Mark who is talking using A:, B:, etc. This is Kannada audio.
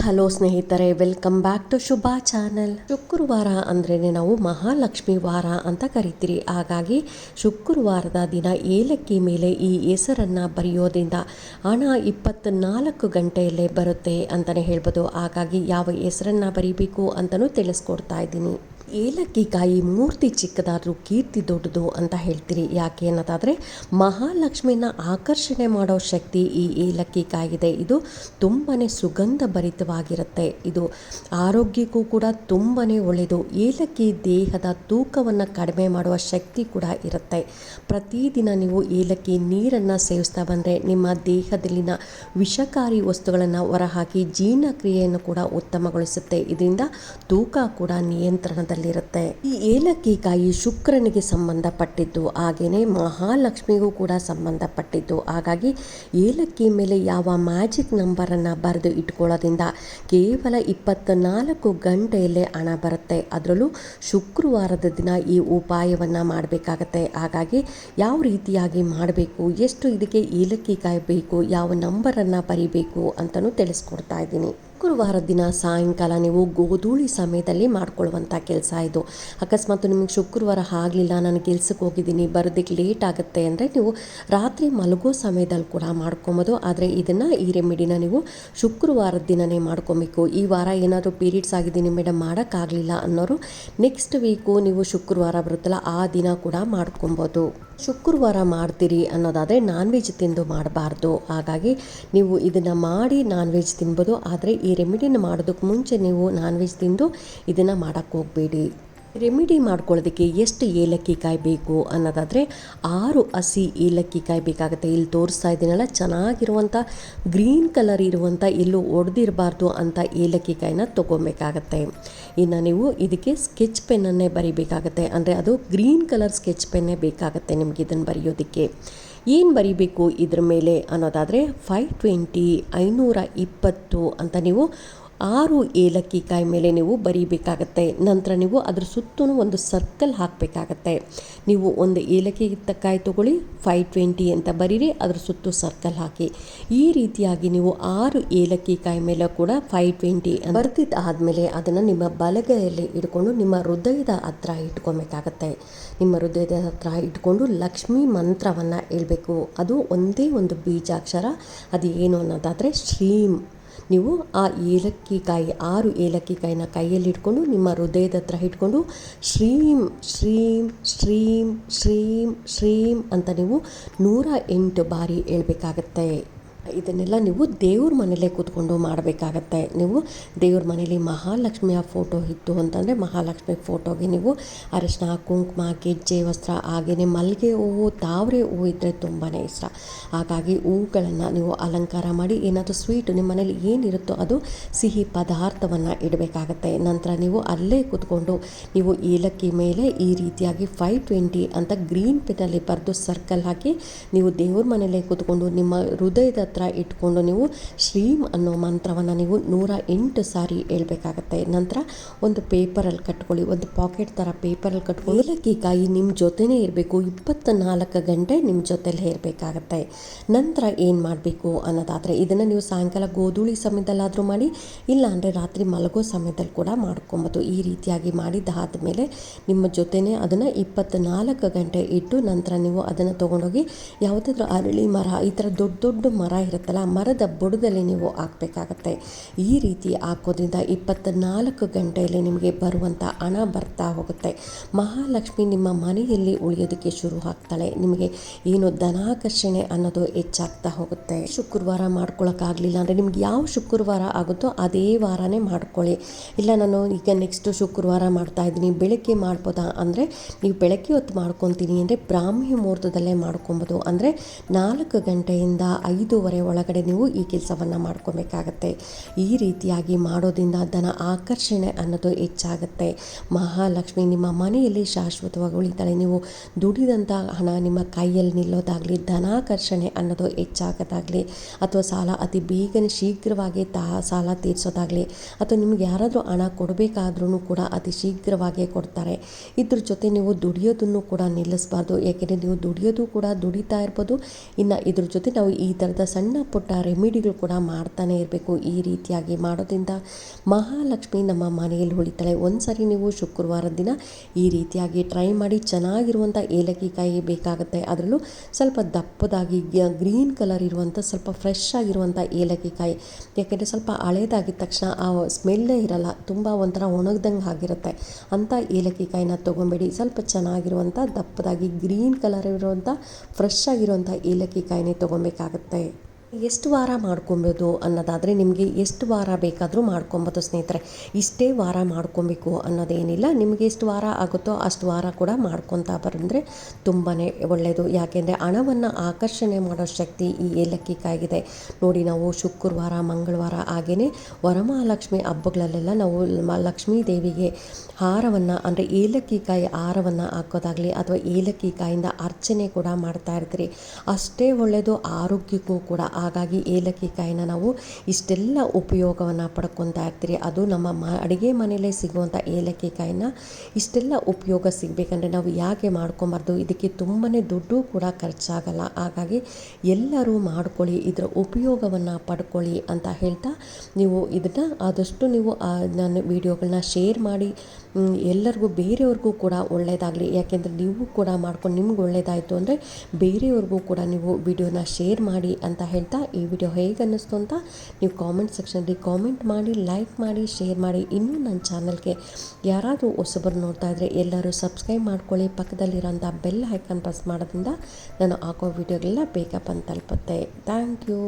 A: ಹಲೋ ಸ್ನೇಹಿತರೆ welcome back to Shubha channel ಶುಕ್ರವಾರ ಅಂದ್ರೆ ನಾವು ಮಹಾಲಕ್ಷ್ಮಿ ವಾರ ಅಂತ ಕರಿತೀರಿ. ಹಾಗಾಗಿ ಶುಕ್ರವಾರದ ದಿನ ಏಲಕ್ಕಿ ಮೇಲೆ ಈ ಹೆಸರನ್ನ ಬರೆಯೋದ್ರಿಂದ ಹಣ ಇಪ್ಪತ್ನಾಲ್ಕು ಗಂಟೆಯಲ್ಲೇ ಬರುತ್ತೆ ಅಂತಲೇ ಹೇಳ್ಬೋದು. ಹಾಗಾಗಿ ಯಾವ ಹೆಸರನ್ನ ಬರೀಬೇಕು ಅಂತಲೂ ತಿಳಿಸ್ಕೊಡ್ತಾ ಇದ್ದೀನಿ. ಏಲಕ್ಕಿ ಕಾಯಿ ಮೂರ್ತಿ ಚಿಕ್ಕದಾದರೂ ಕೀರ್ತಿ ದೊಡ್ಡದು ಅಂತ ಹೇಳ್ತೀರಿ. ಯಾಕೆ ಅನ್ನೋದಾದರೆ ಮಹಾಲಕ್ಷ್ಮಿನ ಆಕರ್ಷಣೆ ಮಾಡೋ ಶಕ್ತಿ ಈ ಏಲಕ್ಕಿ ಕಾಯಿದೆ ಇದು ತುಂಬಾ ಸುಗಂಧ ಭರಿತವಾಗಿರುತ್ತೆ ಇದು ಆರೋಗ್ಯಕ್ಕೂ ಕೂಡ ತುಂಬಾ ಒಳ್ಳೆಯದು. ಏಲಕ್ಕಿ ದೇಹದ ತೂಕವನ್ನು ಕಡಿಮೆ ಮಾಡುವ ಶಕ್ತಿ ಕೂಡ ಇರುತ್ತೆ. ಪ್ರತಿದಿನ ನೀವು ಏಲಕ್ಕಿ ನೀರನ್ನು ಸೇವಿಸ್ತಾ ಬಂದರೆ ನಿಮ್ಮ ದೇಹದಲ್ಲಿನ ವಿಷಕಾರಿ ವಸ್ತುಗಳನ್ನು ಹೊರಹಾಕಿ ಜೀರ್ಣಕ್ರಿಯೆಯನ್ನು ಕೂಡ ಉತ್ತಮಗೊಳಿಸುತ್ತೆ. ಇದರಿಂದ ತೂಕ ಕೂಡ ನಿಯಂತ್ರಣದಲ್ಲಿ ಈ ಏಲಕ್ಕಿ ಕಾಯಿ ಶುಕ್ರನಿಗೆ ಸಂಬಂಧಪಟ್ಟಿದ್ದು ಹಾಗೆಯೇ ಮಹಾಲಕ್ಷ್ಮಿಗೂ ಕೂಡ ಸಂಬಂಧಪಟ್ಟಿದ್ದು. ಹಾಗಾಗಿ ಏಲಕ್ಕಿ ಮೇಲೆ ಯಾವ ಮ್ಯಾಜಿಕ್ ನಂಬರನ್ನು ಬರೆದು ಇಟ್ಕೊಳ್ಳೋದ್ರಿಂದ ಕೇವಲ ಇಪ್ಪತ್ನಾಲ್ಕು ಗಂಟೆಯಲ್ಲೇ ಹಣ ಬರುತ್ತೆ. ಅದರಲ್ಲೂ ಶುಕ್ರವಾರದ ದಿನ ಈ ಉಪಾಯವನ್ನು ಮಾಡಬೇಕಾಗತ್ತೆ. ಹಾಗಾಗಿ ಯಾವ ರೀತಿಯಾಗಿ ಮಾಡಬೇಕು, ಎಷ್ಟು ಇದಕ್ಕೆ ಏಲಕ್ಕಿ ಕಾಯಿ ಬೇಕು ಯಾವ ನಂಬರನ್ನು ಬರಿಬೇಕು ಅಂತಲೂ ತಿಳಿಸ್ಕೊಡ್ತಾ ಇದ್ದೀನಿ. ಶುಕ್ರವಾರ ದಿನ ಸಾಯಂಕಾಲ ನೀವು ಗೋಧೂಳಿ ಸಮಯದಲ್ಲಿ ಮಾಡ್ಕೊಳ್ಳುವಂಥ ಕೆಲಸ ಇದು. ಅಕಸ್ಮಾತ್ ನಿಮಗೆ ಶುಕ್ರವಾರ ಆಗಲಿಲ್ಲ, ನಾನು ಕೆಲಸಕ್ಕೆ ಹೋಗಿದ್ದೀನಿ, ಬರೋದಕ್ಕೆ ಲೇಟ್ ಆಗುತ್ತೆ ಅಂದರೆ ನೀವು ರಾತ್ರಿ ಮಲಗೋ ಸಮಯದಲ್ಲಿ ಕೂಡ ಮಾಡ್ಕೊಬೋದು. ಆದರೆ ಇದನ್ನು ಈ ರೆಮಿಡಿನ ನೀವು ಶುಕ್ರವಾರದ ದಿನನೇ ಮಾಡ್ಕೊಬೇಕು. ಈ ವಾರ ಏನಾದರೂ ಪೀರಿಯಡ್ಸ್ ಆಗಿದ್ದೀನಿ ಮೇಡಮ್ ಮಾಡೋಕ್ಕಾಗಲಿಲ್ಲ ಅನ್ನೋರು ನೆಕ್ಸ್ಟ್ ವೀಕು ನೀವು ಶುಕ್ರವಾರ ಬರುತ್ತಲ್ಲ, ಆ ದಿನ ಕೂಡ ಮಾಡ್ಕೊಬೋದು. ಶುಕ್ರವಾರ ಮಾಡ್ತೀರಿ ಅನ್ನೋದಾದರೆ ನಾನ್ ವೆಜ್ ತಿಂದು ಮಾಡಬಾರ್ದು. ಹಾಗಾಗಿ ನೀವು ಇದನ್ನು ಮಾಡಿ ನಾನ್ ವೆಜ್ ತಿನ್ಬೋದು. ಆದರೆ ಈ ರೆಮಿಡಿನ ಮಾಡೋದಕ್ಕೆ ಮುಂಚೆ ನೀವು ನಾನ್ ವೆಜ್ ತಿಂದು ಇದನ್ನು ಮಾಡೋಕ್ಕೆ ಹೋಗಬೇಡಿ. ರೆಮಿಡಿ ಮಾಡ್ಕೊಳ್ಳೋದಕ್ಕೆ ಎಷ್ಟು ಏಲಕ್ಕಿ ಕಾಯಿ ಬೇಕು ಅನ್ನೋದಾದರೆ ಆರು ಹಸಿ ಏಲಕ್ಕಿ ಕಾಯಿ ಬೇಕಾಗುತ್ತೆ. ಇಲ್ಲಿ ತೋರಿಸ್ತಾ ಇದ್ದೀನಲ್ಲ, ಚೆನ್ನಾಗಿರುವಂಥ ಗ್ರೀನ್ ಕಲರ್ ಇರುವಂಥ, ಎಲ್ಲೂ ಒಡೆದಿರಬಾರ್ದು ಅಂತ ಏಲಕ್ಕಿ ಕಾಯಿನ ತೊಗೊಬೇಕಾಗತ್ತೆ ಇನ್ನು ನೀವು ಇದಕ್ಕೆ ಸ್ಕೆಚ್ ಪೆನ್ನನ್ನೇ ಬರಿಬೇಕಾಗತ್ತೆ. ಅಂದರೆ ಅದು ಗ್ರೀನ್ ಕಲರ್ ಸ್ಕೆಚ್ ಪೆನ್ನೇ ಬೇಕಾಗತ್ತೆ ನಿಮ್ಗೆ ಇದನ್ನು ಬರೆಯೋದಕ್ಕೆ. ಏನು ಬರಿಬೇಕು ಇದ್ರ ಮೇಲೆ ಅನ್ನೋದಾದರೆ ಫೈವ್ ಟ್ವೆಂಟಿ ಐನೂರ ಇಪ್ಪತ್ತು ಅಂತ ನೀವು ಆರು ಏಲಕ್ಕಿ ಕಾಯಿ ಮೇಲೆ ನೀವು ಬರೀಬೇಕಾಗತ್ತೆ. ನಂತರ ನೀವು ಅದರ ಸುತ್ತೂ ಒಂದು ಸರ್ಕಲ್ ಹಾಕಬೇಕಾಗತ್ತೆ. ನೀವು ಒಂದು ಏಲಕ್ಕಿ ಕಾಯಿ ತೊಗೊಳ್ಳಿ ಫೈವ್ ಟ್ವೆಂಟಿ ಅಂತ ಬರೀರಿ, ಅದ್ರ ಸುತ್ತು ಸರ್ಕಲ್ ಹಾಕಿ. ಈ ರೀತಿಯಾಗಿ ನೀವು ಆರು ಏಲಕ್ಕಿ ಕಾಯಿ ಮೇಲೆ ಕೂಡ ಫೈವ್ ಟ್ವೆಂಟಿ ಬರ್ತಿದ್ದ ಆದಮೇಲೆ ಅದನ್ನು ನಿಮ್ಮ ಬಲಗೈಯಲ್ಲಿ ಇಟ್ಕೊಂಡು ನಿಮ್ಮ ಹೃದಯದ ಹತ್ರ ಇಟ್ಕೊಬೇಕಾಗತ್ತೆ. ನಿಮ್ಮ ಹೃದಯದ ಹತ್ರ ಇಟ್ಕೊಂಡು ಲಕ್ಷ್ಮಿ ಮಂತ್ರವನ್ನು ಹೇಳ್ಬೇಕು. ಅದು ಒಂದೇ ಒಂದು ಬೀಜಾಕ್ಷರ. ಅದು ಏನು ಅನ್ನೋದಾದರೆ ಶ್ರೀಂ. ನೀವು ಆ ಏಲಕ್ಕಿ ಕಾಯಿ, ಆರು ಏಲಕ್ಕಿ ಕಾಯಿನ ಕೈಯಲ್ಲಿ ಇಟ್ಕೊಂಡು ನಿಮ್ಮ ಹೃದಯದ ಹತ್ರ ಇಟ್ಕೊಂಡು ಶ್ರೀಂ ಶ್ರೀಂ ಶ್ರೀಂ ಶ್ರೀಂ ಶ್ರೀಂ ಅಂತ ನೀವು ನೂರ ಎಂಟು ಬಾರಿ ಹೇಳ್ಬೇಕಾಗತ್ತೆ. ಇದನ್ನೆಲ್ಲ ನೀವು ದೇವ್ರ ಮನೇಲೇ ಕೂತ್ಕೊಂಡು ಮಾಡಬೇಕಾಗತ್ತೆ. ನೀವು ದೇವ್ರ ಮನೇಲಿ ಮಹಾಲಕ್ಷ್ಮಿಯ ಫೋಟೋ ಇತ್ತು ಅಂತಂದರೆ ಮಹಾಲಕ್ಷ್ಮಿ ಫೋಟೋಗೆ ನೀವು ಅರಿಶಿನ ಕುಂಕುಮ, ಗೆಜ್ಜೆ, ವಸ್ತ್ರ, ಹಾಗೆಯೇ ಮಲ್ಲಿಗೆ ಹೂವು, ತಾವರೆ ಹೂವು ಇದ್ದರೆ ತುಂಬಾ ಇಷ್ಟ. ಹಾಗಾಗಿ ಹೂಗಳನ್ನು ನೀವು ಅಲಂಕಾರ ಮಾಡಿ, ಏನಾದರೂ ಸ್ವೀಟ್ ನಿಮ್ಮ ಮನೇಲಿ ಏನಿರುತ್ತೋ ಅದು ಸಿಹಿ ಪದಾರ್ಥವನ್ನು ಇಡಬೇಕಾಗತ್ತೆ. ನಂತರ ನೀವು ಅಲ್ಲೇ ಕೂತ್ಕೊಂಡು ನೀವು ಏಲಕ್ಕಿ ಮೇಲೆ ಈ ರೀತಿಯಾಗಿ ಫೈವ್ ಟ್ವೆಂಟಿ ಅಂತ ಗ್ರೀನ್ ಪೆನಲ್ಲಿ ಬರೆದು ಸರ್ಕಲ್ ಹಾಕಿ ನೀವು ದೇವ್ರ ಮನೇಲೇ ಕೂತ್ಕೊಂಡು ನಿಮ್ಮ ಹೃದಯದ ಹತ್ರ ಇಟ್ಕೊಂಡು ನೀವು ಶ್ರೀಮ್ ಅನ್ನೋ ಮಂತ್ರವನ್ನು ನೀವು ನೂರ ಎಂಟು ಸಾರಿ ಹೇಳ್ಬೇಕಾಗತ್ತೆ. ನಂತರ ಒಂದು ಪೇಪರಲ್ಲಿ ಕಟ್ಕೊಳ್ಳಿ, ಒಂದು ಪಾಕೆಟ್ ಥರ ಪೇಪರಲ್ಲಿ ಕಟ್ಕೊಂಡು ಏಲಕ್ಕಿಕಾಯಿ ನಿಮ್ಮ ಜೊತೆನೇ ಇರಬೇಕು. ಇಪ್ಪತ್ತ್ನಾಲ್ಕು ಗಂಟೆ ನಿಮ್ಮ ಜೊತೆಲೇ ಇರಬೇಕಾಗತ್ತೆ. ನಂತರ ಏನು ಮಾಡಬೇಕು ಅನ್ನೋದಾದರೆ ಇದನ್ನು ನೀವು ಸಾಯಂಕಾಲ ಗೋಧೂಳಿ ಸಮಯದಲ್ಲಾದರೂ ಮಾಡಿ, ಇಲ್ಲ ಅಂದರೆ ರಾತ್ರಿ ಮಲಗೋ ಸಮಯದಲ್ಲಿ ಕೂಡ ಮಾಡ್ಕೊಬೋದು. ಈ ರೀತಿಯಾಗಿ ಮಾಡಿದ್ದಾದಮೇಲೆ ನಿಮ್ಮ ಜೊತೆನೇ ಅದನ್ನು ಇಪ್ಪತ್ತ್ನಾಲ್ಕು ಗಂಟೆ ಇಟ್ಟು ನಂತರ ನೀವು ಅದನ್ನು ತೊಗೊಂಡೋಗಿ, ಯಾವುದಾದ್ರೂ ಅರಳಿ ಮರ, ಈ ಥರ ದೊಡ್ಡ ದೊಡ್ಡ ಮರ ಇರುತ್ತಲ್ಲ, ಮರದ ಬುಡದಲ್ಲಿ ನೀವು ಹಾಕಬೇಕಾಗತ್ತೆ. ಈ ರೀತಿ ಹಾಕೋದ್ರಿಂದ ಇಪ್ಪತ್ತ್ನಾಲ್ಕು ಗಂಟೆಯಲ್ಲಿ ನಿಮಗೆ ಬರುವಂಥ ಹಣ ಬರ್ತಾ ಹೋಗುತ್ತೆ. ಮಹಾಲಕ್ಷ್ಮಿ ನಿಮ್ಮ ಮನೆಯಲ್ಲಿ ಉಳಿಯೋದಕ್ಕೆ ಶುರು ಆಗ್ತಾಳೆ. ನಿಮಗೆ ಏನು ಧನಾಕರ್ಷಣೆ ಅನ್ನೋದು ಹೆಚ್ಚಾಗ್ತಾ ಹೋಗುತ್ತೆ. ಶುಕ್ರವಾರ ಮಾಡ್ಕೊಳಕ್ಕಾಗಲಿಲ್ಲ ಅಂದರೆ ನಿಮ್ಗೆ ಯಾವ ಶುಕ್ರವಾರ ಆಗುತ್ತೋ ಅದೇ ವಾರನೇ ಮಾಡ್ಕೊಳ್ಳಿ. ಇಲ್ಲ, ನಾನು ಈಗ ನೆಕ್ಸ್ಟ್ ಶುಕ್ರವಾರ ಮಾಡ್ತಾ ಇದ್ದೀನಿ, ಬೆಳಗ್ಗೆ ಮಾಡ್ಬೋದಾ ಅಂದರೆ ನೀವು ಬೆಳಗ್ಗೆ ಹೊತ್ತು ಮಾಡ್ಕೊತೀನಿ ಅಂದರೆ ಬ್ರಾಹ್ಮಿ ಮುಹೂರ್ತದಲ್ಲೇ ಮಾಡ್ಕೊಬೋದು. ಅಂದರೆ ನಾಲ್ಕು ಗಂಟೆಯಿಂದ ಐದೂವರೆ ಒಳಗಡೆ ನೀವು ಈ ಕೆಲಸವನ್ನು ಮಾಡ್ಕೋಬೇಕಾಗತ್ತೆ. ಈ ರೀತಿಯಾಗಿ ಮಾಡೋದ್ರಿಂದ ಧನ ಆಕರ್ಷಣೆ ಅನ್ನೋದು ಹೆಚ್ಚಾಗುತ್ತೆ. ಮಹಾಲಕ್ಷ್ಮಿ ನಿಮ್ಮ ಮನೆಯಲ್ಲಿ ಶಾಶ್ವತವಾಗಿ ಉಳಿತಾಳೆ ನೀವು ದುಡಿದಂಥ ಹಣ ನಿಮ್ಮ ಕೈಯಲ್ಲಿ ನಿಲ್ಲೋದಾಗಲಿ, ಧನಾಕರ್ಷಣೆ ಅನ್ನೋದು ಹೆಚ್ಚಾಗೋದಾಗಲಿ, ಅಥವಾ ಸಾಲ ಅತಿ ಬೇಗನೆ ಶೀಘ್ರವಾಗಿ ತಾ ಸಾಲ ತೀರಿಸೋದಾಗಲಿ, ಅಥವಾ ನಿಮ್ಗೆ ಯಾರಾದರೂ ಹಣ ಕೊಡಬೇಕಾದ್ರೂ ಕೂಡ ಅತಿ ಶೀಘ್ರವಾಗಿ ಕೊಡ್ತಾರೆ. ಇದ್ರ ಜೊತೆ ನೀವು ದುಡಿಯೋದನ್ನು ಕೂಡ ನಿಲ್ಲಿಸಬಾರ್ದು. ಯಾಕೆಂದರೆ ನೀವು ದುಡಿಯೋದು ಕೂಡ ದುಡಿತಾ ಇರ್ಬೋದು. ಇನ್ನು ಇದ್ರ ಜೊತೆ ನಾವು ಈ ಥರದ ಸಣ್ಣ ಸಣ್ಣ ಪುಟ್ಟ ರೆಮಿಡಿಗಳು ಕೂಡ ಮಾಡ್ತಾನೆ ಇರಬೇಕು ಈ ರೀತಿಯಾಗಿ ಮಾಡೋದ್ರಿಂದ ಮಹಾಲಕ್ಷ್ಮಿ ನಮ್ಮ ಮನೆಯಲ್ಲಿ ಉಳಿತಾಳೆ. ಒಂದ್ಸರಿ ನೀವು ಶುಕ್ರವಾರ ದಿನ ಈ ರೀತಿಯಾಗಿ ಟ್ರೈ ಮಾಡಿ ಚೆನ್ನಾಗಿರುವಂಥ ಏಲಕ್ಕಿಕಾಯಿ ಬೇಕಾಗುತ್ತೆ. ಅದರಲ್ಲೂ ಸ್ವಲ್ಪ ದಪ್ಪದಾಗಿ ಗ್ರೀನ್ ಕಲರ್ ಇರುವಂಥ ಸ್ವಲ್ಪ ಫ್ರೆಶ್ ಆಗಿರುವಂಥ ಏಲಕ್ಕಿಕಾಯಿ. ಯಾಕೆಂದರೆ ಸ್ವಲ್ಪ ಹಳೇದಾಗಿದ್ದ ತಕ್ಷಣ ಆ ಸ್ಮೆಲ್ಲೇ ಇರಲ್ಲ, ತುಂಬ ಒಂಥರ ಒಣಗ್ದಂಗೆ ಆಗಿರುತ್ತೆ. ಅಂಥ ಏಲಕ್ಕಿಕಾಯಿನ ತೊಗೊಂಬೇಡಿ. ಸ್ವಲ್ಪ ಚೆನ್ನಾಗಿರುವಂಥ ದಪ್ಪದಾಗಿ ಗ್ರೀನ್ ಕಲರ್ ಇರುವಂಥ ಫ್ರೆಶ್ ಆಗಿರುವಂಥ ಏಲಕ್ಕಿಕಾಯಿನೇ ತೊಗೊಬೇಕಾಗತ್ತೆ. ಎಷ್ಟು ವಾರ ಮಾಡ್ಕೊಬೋದು ಅನ್ನೋದಾದರೆ ನಿಮಗೆ ಎಷ್ಟು ವಾರ ಬೇಕಾದರೂ ಮಾಡ್ಕೊಬೋದು ಸ್ನೇಹಿತರೆ. ಇಷ್ಟೇ ವಾರ ಮಾಡ್ಕೊಬೇಕು ಅನ್ನೋದೇನಿಲ್ಲ. ನಿಮಗೆ ಎಷ್ಟು ವಾರ ಆಗುತ್ತೋ ಅಷ್ಟು ವಾರ ಕೂಡ ಮಾಡ್ಕೊತಾ ಬಂದರೆ ತುಂಬಾ ಒಳ್ಳೆಯದು ಯಾಕೆಂದರೆ ಹಣವನ್ನು ಆಕರ್ಷಣೆ ಮಾಡೋ ಶಕ್ತಿ ಈ ಏಲಕ್ಕಿ ಕಾಯಿಗಿದೆ ನೋಡಿ, ನಾವು ಶುಕ್ರವಾರ, ಮಂಗಳವಾರ ಹಾಗೆಯೇ ವರಮಹಾಲಕ್ಷ್ಮಿ ಹಬ್ಬಗಳಲ್ಲೆಲ್ಲ ನಾವು ಲಕ್ಷ್ಮೀ ದೇವಿಗೆ ಹಾರವನ್ನು, ಅಂದರೆ ಏಲಕ್ಕಿ ಕಾಯಿ ಹಾರವನ್ನು ಹಾಕೋದಾಗಲಿ ಅಥವಾ ಏಲಕ್ಕಿ ಕಾಯಿಂದ ಅರ್ಚನೆ ಕೂಡ ಮಾಡ್ತಾ ಇರ್ತೀರಿ. ಅಷ್ಟೇ ಒಳ್ಳೆಯದು ಆರೋಗ್ಯಕ್ಕೂ ಕೂಡ ಹಾಗಾಗಿ ಏಲಕ್ಕಿ ಕಾಯಿನ ನಾವು ಇಷ್ಟೆಲ್ಲ ಉಪಯೋಗವನ್ನು ಪಡ್ಕೊತಾ ಇರ್ತೀರಿ. ಅದು ನಮ್ಮ ಮ, ಅಡುಗೆ ಮನೆಯಲ್ಲೇ ಸಿಗುವಂಥ ಏಲಕ್ಕಿ ಕಾಯಿನ ಇಷ್ಟೆಲ್ಲ ಉಪಯೋಗ ಸಿಗಬೇಕಂದ್ರೆ ನಾವು ಯಾಕೆ ಮಾಡ್ಕೊಬಾರ್ದು? ಇದಕ್ಕೆ ತುಂಬಾ ದುಡ್ಡು ಕೂಡ ಖರ್ಚಾಗಲ್ಲ. ಹಾಗಾಗಿ ಎಲ್ಲರೂ ಮಾಡ್ಕೊಳ್ಳಿ, ಇದರ ಉಪಯೋಗವನ್ನು ಪಡ್ಕೊಳ್ಳಿ ಅಂತ ಹೇಳ್ತಾ ನೀವು ಇದನ್ನು ಆದಷ್ಟು ನೀವು ನನ್ನ ವೀಡಿಯೋಗಳನ್ನ ಶೇರ್ ಮಾಡಿ ಎಲ್ಲರಿಗೂ ಬೇರೆಯವ್ರಿಗೂ ಕೂಡ ಒಳ್ಳೆಯದಾಗಲಿ ಯಾಕೆಂದರೆ ನೀವು ಕೂಡ ಮಾಡ್ಕೊಂಡು ನಿಮ್ಗೆ ಒಳ್ಳೆಯದಾಯಿತು ಅಂದರೆ ಬೇರೆಯವ್ರಿಗೂ ಕೂಡ ನೀವು ವಿಡಿಯೋನ ಶೇರ್ ಮಾಡಿ ಅಂತ ಹೇಳ್ತಾ ಈ ವಿಡಿಯೋ ಹೇಗೆ ಅನ್ನಿಸ್ತು ಅಂತ ನೀವು ಕಾಮೆಂಟ್ ಸೆಕ್ಷನಲ್ಲಿ ಕಾಮೆಂಟ್ ಮಾಡಿ ಲೈಕ್ ಮಾಡಿ ಶೇರ್ ಮಾಡಿ. ಇನ್ನೂ ನನ್ನ ಚಾನಲ್ಗೆ ಯಾರಾದರೂ ಹೊಸಬರು ನೋಡ್ತಾ ಇದ್ದರೆ ಎಲ್ಲರೂ ಸಬ್ಸ್ಕ್ರೈಬ್ ಮಾಡ್ಕೊಳ್ಳಿ. ಪಕ್ಕದಲ್ಲಿರೋಂಥ ಬೆಲ್ ಐಕನ್ ಪ್ರೆಸ್ ಮಾಡೋದ್ರಿಂದ ನಾನು ಹಾಕೋ ವಿಡಿಯೋಗೆಲ್ಲ ಬೇಗ ಬಂದು ತಲುಪುತ್ತೆ. Thank you